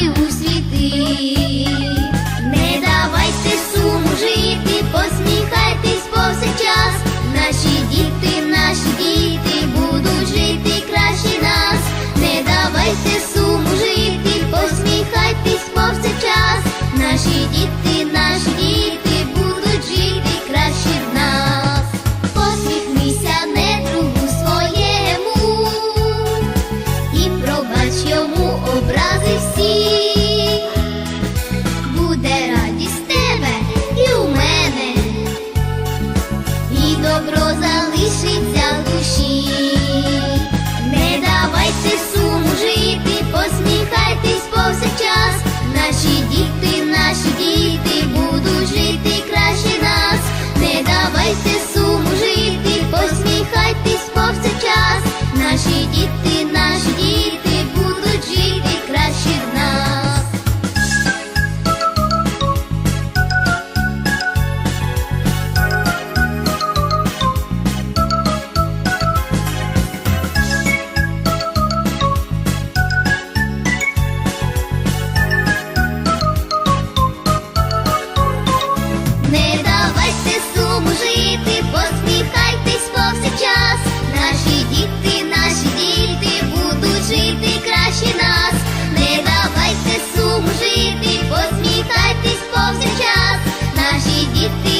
you. лишиться. you feel